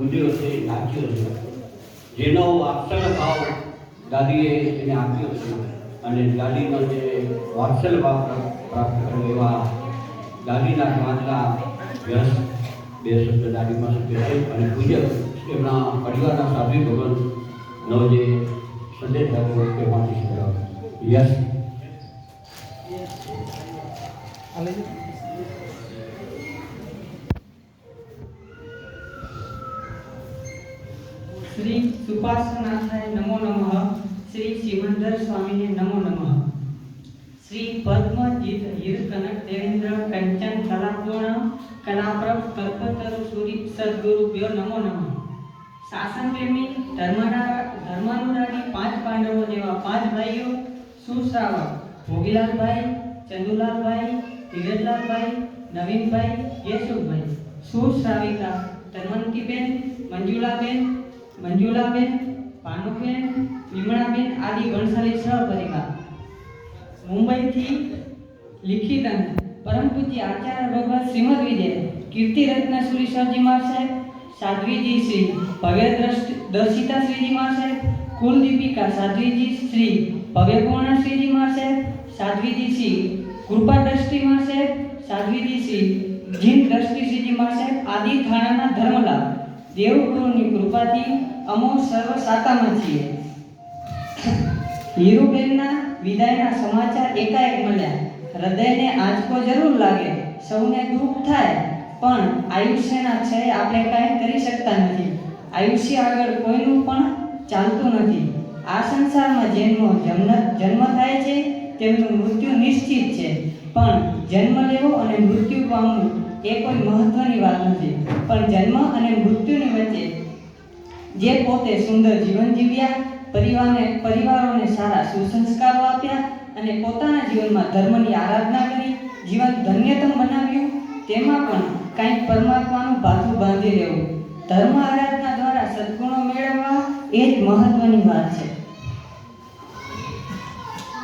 ગુજ્યો છે નાખ્યો છે. જેનો વાત્સલ ભાવ દાદીએ એને આપ્યો છે અને દાદીનો જે વાત્સલ ભાવ પ્રાપ્ત કર્યો એવા દાદીના સમાજના વ્યસ્ત બે શબ્દ દાદીમાં પાસે છે અને પૂજ્ય એમના પરિવારના સાધુ ભગવાનનો જે સંદેશ આપ્યો તે વાંચી શકાય. યસ. શ્રી સુપાસનાથાય નમો નમઃ. શ્રી સિમંદર સ્વામીને નમો નમઃ. શ્રી પદ્મજીત હીરકનક દેવેન્દ્ર કંચન કલાપૂર્ણ કલાપ્રભ કલ્પતરુ સૂરી સદગુરુભ્યો નમો નમઃ. શાસન પ્રેમી ધર્મના ધર્માનુરાગી પાંચ પાંડવો જેવા પાંચ ભાઈઓ સુશ્રાવક ભોગીલાલભાઈ, ચંદુલાલભાઈ ધીરજલાલભાઈ નવીનભાઈ, યેશુભાઈ. સુશ્રાવિકા ધર્મંતીબેન, મંજુલાબેન મંજુલાબેન ભાનુબેન વિમળાબેન આદિ ગણશાલી સહપરિવાર મુંબઈથી લિખિત અંક પરમ પૂજ્ય આચાર્ય ભગવાન શ્રીમદ વિજય કીર્તિ રત્ન સુરી સરજી મારશે સાધ્વીજી શ્રી ભવ્ય દ્રષ્ટિ દર્શિતા શ્રીજી મારશે કુલદીપિકા સાધ્વીજી શ્રી ભવ્યપૂર્ણ શ્રીજી મારશે સાધ્વીજી શ્રી કૃપા દ્રષ્ટિ સાહેબ સાધ્વીજી શ્રી જીન દ્રષ્ટિ શ્રીજી મારશે આદિ થાણાના ધર્મલાભ દેવગુરુની કૃપાથી અમો સર્વ સાતામાં છીએ. હીરુબેનના વિદાયના સમાચાર એકાએક મળ્યા. હૃદયને આંચકો જરૂર લાગે, સૌને દુઃખ થાય, પણ આયુષ્યના છે આપણે કાંઈ કરી શકતા નથી. આયુષ્ય આગળ કોઈનું પણ ચાલતું નથી. આ સંસારમાં જેમનો જન્મ જન્મ થાય છે, તેમનું મૃત્યુ નિશ્ચિત છે. પણ જન્મ લેવો અને મૃત્યુ પામવું એ કોઈ મહત્વની વાત નથી. પણ જન્મ અને મૃત્યુની વચ્ચે જે પોતે સુંદર જીવન જીવ્યા, પરિવારને, પરિવારોને સારા સુસંસ્કારો આપ્યા અને પોતાના જીવનમાં ધર્મની આરાધના કરી, જીવન ધન્યતમ બનાવ્યું, તેમાં પણ કાંઈક પરમાત્માનું ભાથું બાંધી લેવું. ધર્મ આરાધના દ્વારા સદગુણો મેળવવા એ જ મહત્વની વાત છે.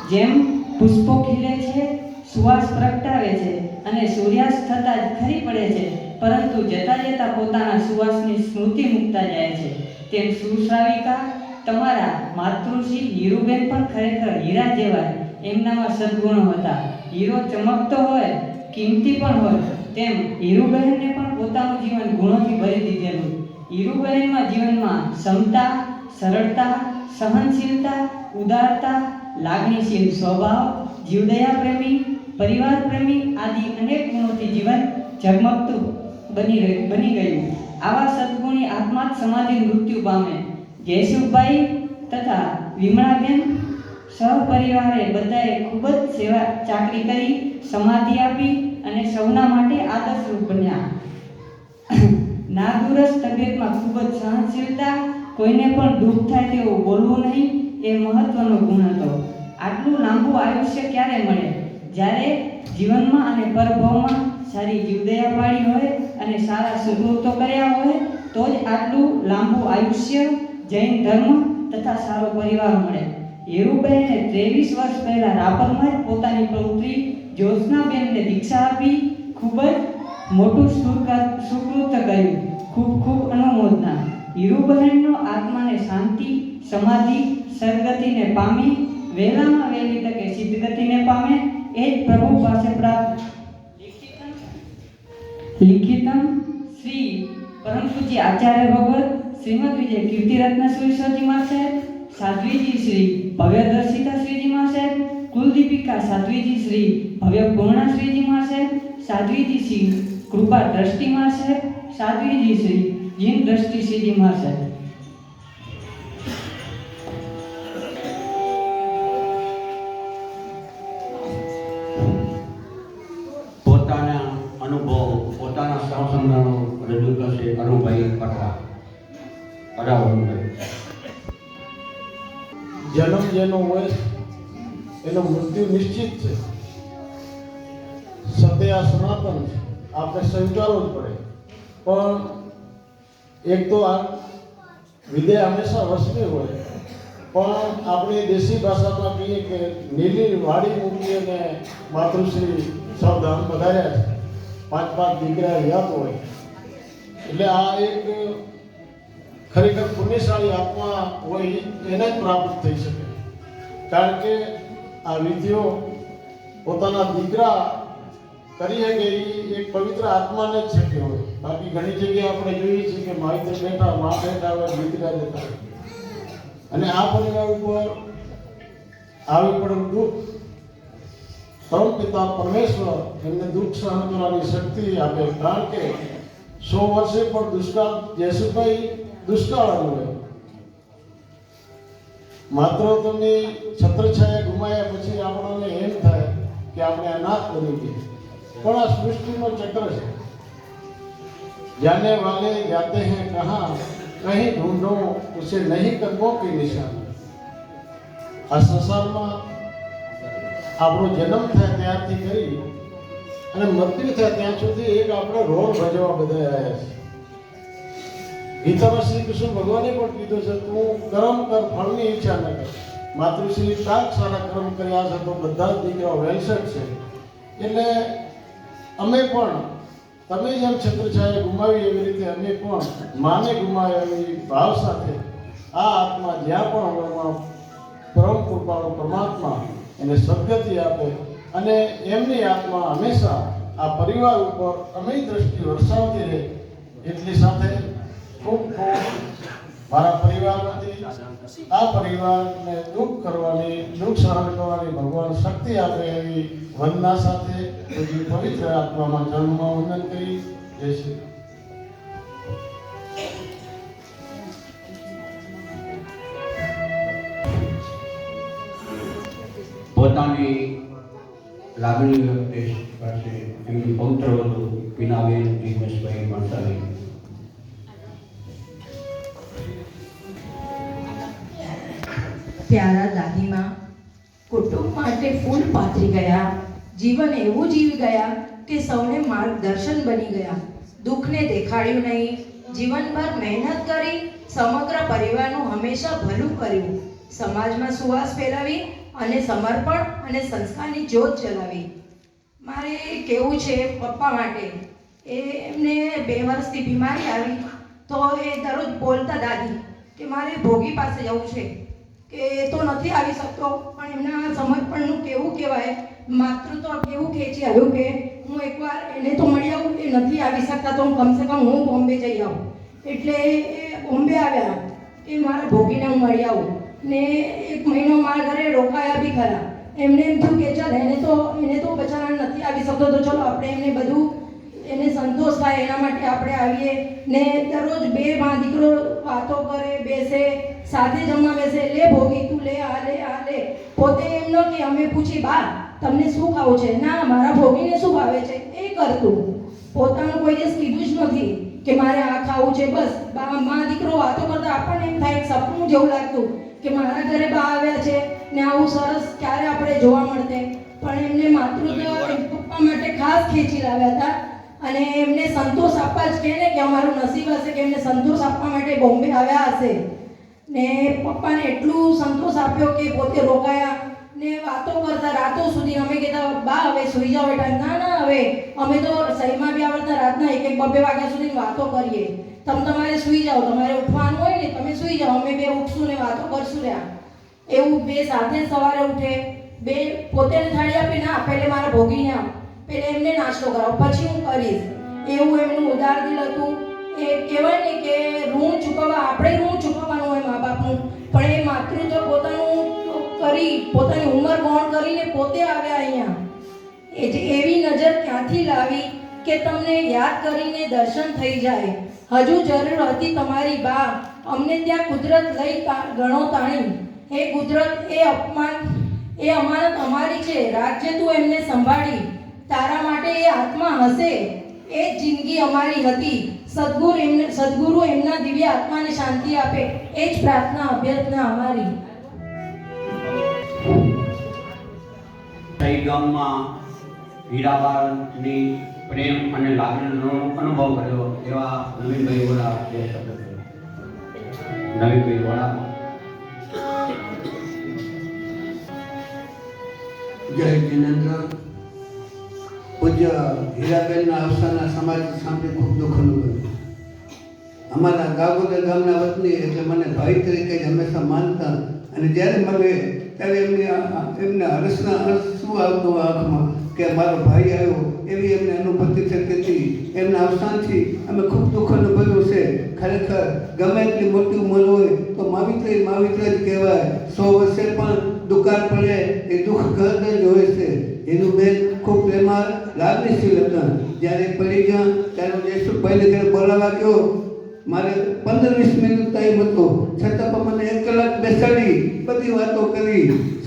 જેમ પુષ્પો ખીલે છે, સુવાસ પ્રગટાવે છે અને સૂર્યાસ્ત થતાં જ ખરી પડે છે, પરંતુ જતા જતા પોતાના સુવાસની સ્મૃતિ મૂકતા જાય છે. તેમ સુશ્રાવિકા તમારા માતૃશ્રી હીરુબેન પણ ખરેખર હીરા જેવા એમનામાં સદગુણો હતા. હીરો ચમકતો હોય, કિંમતી પણ હોય, તેમ હીરુબહેનને પણ પોતાનું જીવન ગુણોથી ભરી દીધેલું. હીરુબહેનમાં જીવનમાં ક્ષમતા સરળતા, સહનશીલતા, ઉદારતા, લાગણીશીલ સ્વભાવ જીવદયા પ્રેમી પરિવાર પ્રેમી આદિ અનેક ગુણોથી જીવન ઝગમગતું બની બની ગયું. આવા સદગુણી આત્મા સમાધિ મૃત્યુ પામે. જયસુખભાઈ તથા વિમળાબેન સહપરિવારે બધાએ ખૂબ જ સેવા ચાકરી કરી, સમાધિ આપી અને સૌના માટે આદર્શરૂપ બન્યા. નાદુરસ્ત તબિયતમાં ખૂબ જ સહનશીલતા, કોઈને પણ દુઃખ થાય તેવું બોલવું નહીં, એ મહત્વનો ગુણ હતો. આટલું લાંબુ આયુષ્ય ક્યારે મળે? જ્યારે જીવનમાં અને પરભવમાં સારી જીવદયા પાડી હોય અને સારા સુકૃતો કર્યા હોય, તો જ આટલું લાંબુ આયુષ્ય, જૈન ધર્મ તથા સારો પરિવાર મળે. હીરુબહેને ત્રેવીસ વર્ષ પહેલાં રાપરમાં જ પોતાની પૌત્રી જ્યોત્સનાબેનને દીક્ષા આપી ખૂબ જ મોટું સુકૃત કર્યું. ખૂબ ખૂબ અનુમોદના. હીરુબહેનનો આત્માને શાંતિ, સમાધિ સદગતિને પામી, વહેલામાં વહેલી તકે સિદ્ધગતિને પામે, એ જ પ્રભુ પાસે પ્રાપ્ત લિખિતમ શ્રી પરમ આચાર્ય ભગવત શ્રીમદ વિજય કીર્તિરત્ન શ્રી મહાશય સાધ્વીજી શ્રી ભવ્યદર્શિતા શ્રીજી મહાશય કુલદીપિકા સાધ્વીજી શ્રી ભવ્ય પૂર્ણા શ્રીજી મહાશય સાધ્વીજી શ્રી કૃપા દ્રષ્ટિ મહાશય સાધ્વીજી શ્રી જીન દ્રષ્ટિ શ્રીજી માં અરુભાઈ જન્મ જેનો હોય, એનો મૃત્યુ નિશ્ચિત છે. સત્ય આ સનાતન છે. આપણે સ્વીકારવું જ પડે. પણ એક તો આ વિદ્યા હંમેશા વસતી હોય. પણ આપણી દેશી ભાષામાં કહીએ કે નીલી વાડી મૂકી અને માતૃશ્રી આમ વધાર્યા છે. પાંચ પાંચ દીકરા યાદ હોય. એટલે આ એક ખરેખર પુણ્યશાળી આત્મા હોય એને જ પ્રાપ્ત થઈ શકે. કારણ કે આ વિધિઓ પોતાના દીકરા કરી શકે એ એક પવિત્ર આત્માને જ શક્ય હોય. બાકી ઘણી જગ્યાએ આપણે જોઈએ છીએ કે માહિતી બેઠા, મા બેઠા હોય, દીકરા દેતા. અને આ પરિવાર ઉપર આવી પડેલું દુઃખ, પરમ પિતા પરમેશ્વર એમને દુઃખ સહન કરવાની શક્તિ આપે. કારણ કે સો વર્ષે પણ દુષ્કાળ જેસુભાઈ દુષ્કાળાનું રહે માત્ર તેમની છત્રછાયા ગુમાયા પછી આપણને એમ થાય કે આપણે અનાથ બની ગયા પણ આ સૃષ્ટિનો ચક્ર છે જાને વાલે જાતે હે કહા કહીં ઢૂંઢો ઉસે નહીં કરવો કે નિશાન આ સંસારમાં આપણો જન્મ થાય ત્યારથી કરી અને મૃત્યુ થાય ત્યાં સુધી એક આપણો રોલ ભજવા બધા આવ્યા છે ગીતામાં શ્રી કૃષ્ણ ભગવાને પણ કીધું છે, તું કર્મ કર, ફળની ઈચ્છા ન કર. માતૃશ્રી સાત સારા કર્મ કર્યા છે, તો બધા જ દીકરાઓ વેલસેટ છે. એટલે અમે પણ, તમે જેમ છત્રછાયા ગુમાવી એવી રીતે અમે પણ માને ગુમાવ્યા એવી ભાવ સાથે આ આત્મા જ્યાં પણ એમાં પરમ કૃપાળો પરમાત્મા એને સદગતિ આપે અને એમની આત્મા હંમેશા આ પરિવાર ઉપર અમે દ્રષ્ટિ વરસાવતી રહે એટલી સાથે ખૂબ ખૂબ મારા પરિવારમાંથી આ પરિવારને દુઃખ કરવાની દુઃખ સહન કરવાની ભગવાન શક્તિ આપે એવી વંદના સાથે પૂજ્ય પવિત્ર આત્મામાં જન્મમાં વંદન કરી. જય શ્રી પોતાની લાગણી વ્યક્ત કરશે એમની પવિત્ર વધુ પીનાબેન જિગ્નેશભાઈ મણસારી પ્યારા દાદીમાં કુટુંબ માટે ફૂલ પાથરી ગયા. જીવન એવું જીવી ગયા કે સૌને માર્ગદર્શન બની ગયા. દુઃખને દેખાડ્યું નહીં. જીવનભર મહેનત કરી સમગ્ર પરિવારનું હંમેશા ભલું કર્યું. સમાજમાં સુવાસ ફેલાવી અને સમર્પણ અને સંસ્કારની જ્યોત ચલાવી મારે કેવું છે પપ્પા માટે? એ એમને બે વર્ષથી બીમારી આવી. તો એ દરરોજ બોલતા દાદી કે મારે ભોગી પાસે જવું છે. કે એ તો નથી આવી શકતો. પણ એમના સમર્પણનું કેવું કહેવાય? માતૃત્વ કેવું ખેંચી આવ્યું કે, હું એકવાર એને તો મળી આવું, એ નથી આવી શકતા, તો હું કમસે કમ હું બોમ્બે જઈ આવું. એટલે એ બોમ્બે આવ્યા. એ મારા ભોગીને હું મળી આવું. ને એક મહિનો મારા ઘરે રોકાયા બી ખરા. એમને એમ થયું કે, ચાલ, એને તો એને તો બચારા નથી આવી શકતો, તો ચલો આપણે એમને બધું, એને સંતોષ થાય એના માટે આપણે આવીએ. ને દરરોજ બે માં દીકરો વાતો કરે, બેસે સાથે જમવા બેસે લે ભોગી તું લે આ લે આ લે. પોતે એમ ન કે અમે પૂછી બા તમને શું ખાવું છે? ના મારા ભોગીને શું ભાવે છે? એ કરતું. પોતાનું કોઈ દિવસ કીધું જ નથી કે મારે આ ખાવું છે બસ. બા મા દીકરો વાતો કરતા આપણને એમ થાય સપનું જેવું લાગતું કે મારા ઘરે બા આવ્યા છે ને આવું સરસ ક્યારે આપણે જોવા મળતે પણ એમને માતૃત્વ પપ્પા માટે ખાસ ખેંચી લાવ્યા હતા. અને એમને સંતોષ આપવા જ કહે ને કે અમારું નસીબ હશે કે એમને સંતોષ આપવા માટે બોમ્બે આવ્યા હશે. ને પપ્પાને એટલું સંતોષ આપ્યો કે પોતે રોકાયા ને વાતો કરતા રાતો સુધી અમે કહેતા, બા, હવે સુઈ જાઓ બેટા. ના ના, હવે અમે તો સહીમાં બી આવડતા રાતના એક એક બબે વાગ્યા સુધી વાતો કરીએ. તમે તમારે સુઈ જાઓ, તમારે ઉઠવાનું હોય ને, તમે સુઈ જાઓ, અમે બે ઉઠશું ને વાતો કરશું રહ્યા એવું બે સાથે સવારે ઉઠે, બે પોતે થાળી આપી, ના પહેલે મારા ભોગીને આપ પહેલે એમને નાસ્તો કરાવો, પછી હું કરીશ. એવું એમનું ઉદાર દિલ હતું. એ કહેવાય ને કે ઋણ ચૂકવવા, આપણે ઋણ ચૂકવવાનું હોય મા બાપનું પણ એ માતૃત્વ પોતાનું કરી, પોતાની ઉંમર ગૌણ કરીને પોતે આવ્યા અહીંયા. એ જે એવી નજર ક્યાંથી લાવી કે તમને યાદ કરીને દર્શન થઈ જાય? હજુ જરૂર હતી તમારી બા. અમને ત્યાં કુદરત લઈ ગણો તાણી. હે કુદરત, એ અપમાન, એ અમાનત અમારી છે. રાજ્ય તું એમને સંભાળી. તારા માટે એ આત્મા હશે. એ જિંદગી અમારી હતી. સદગુરુ એમને સદગુરુ એમના દિવ્ય આત્માને શાંતિ આપે એ જ પ્રાર્થના અભ્યર્થના અમારી. સહી ગામમાં હીરાબાની પ્રેમ અને લાગણીનો અનુભવ કર્યો એવા નવીનભાઈ વડા બે શબ્દ નવીનભાઈ વડા. જય જિનેન્દ્ર. પૂજ્ય હીરાબેનના અવસાનના સમાજ સામે ખૂબ દુઃખ અનુભવ્યું. અમારા ગાગોદર ગામના વતની એટલે મને ભાઈ તરીકે જ હંમેશા માનતા. અને જ્યારે મળે ત્યારે એમને એમને હર્ષના હર્ષ શું આવતો આંખમાં? કે મારો ભાઈ આવ્યો, એવી એમને અનુભૂતિ થતી હતી. એમના અવસાનથી અમે ખૂબ દુઃખ અનુભવ્યું છે. ખરેખર, ગમે એટલી મોટી ઉંમર હોય, તો માવિત્ર માવિત્ર જ કહેવાય. સો વર્ષે પણ દુકાળ પડે, એ દુઃખ ઘર જ હોય છે. એનું બેન ખૂબ પ્રેમાળ, લાગણીશીલ હતા. જ્યારે પડી ગયા, ત્યારે હું જયસુખભાઈને ઘરે બોલાવવા ગયો. મારે પંદર વીસ મિનિટ ટાઈમ હતો. છતાં પણ મને એક કલાક બેસાડી, બધી વાતો કરી,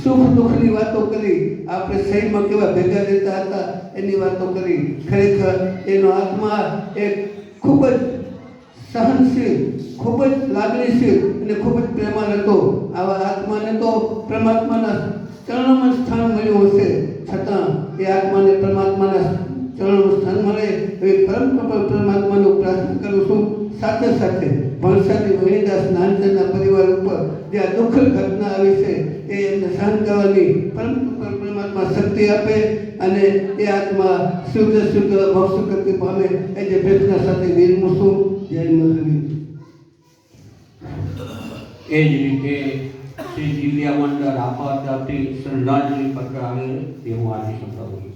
સુખ દુઃખની વાતો કરી. આપણે શહેરમાં કેવા ભેગા રહેતા હતા, એની વાતો કરી. ખરેખર એનો આત્મા એક ખૂબ જ સહનશીલ, ખૂબ જ લાગણીશીલ અને ખૂબ જ પ્રેમાળ હતો. આવા આત્માને તો પરમાત્માના ચરણોમાં સ્થાન મળ્યું હશે. છતાં એ આત્માને પરમાત્માના ચરણનું સ્થાન મળે એવી પરમ પરમાત્માનું પ્રાર્થના કરું છું. સાથે સાથે ભણસાની વણીદાસ નાનચંદના પરિવાર ઉપર જે આ દુઃખદ ઘટના આવી છે, એ એમને સહન કરવાની પરમાત્મા શક્તિ આપે અને એ આત્મા શુદ્ધ શુદ્ધ મોક્ષ કરતી પામે. એ જે પ્રેરણા સાથે વિરમું છું. જય મહાવીર. એ જ રીતે શ્રી દિવ્યા મંડળ આપવા તરફથી શ્રદ્ધાંજલિ પત્ર આવે તે હું આજે સંભળાવું છું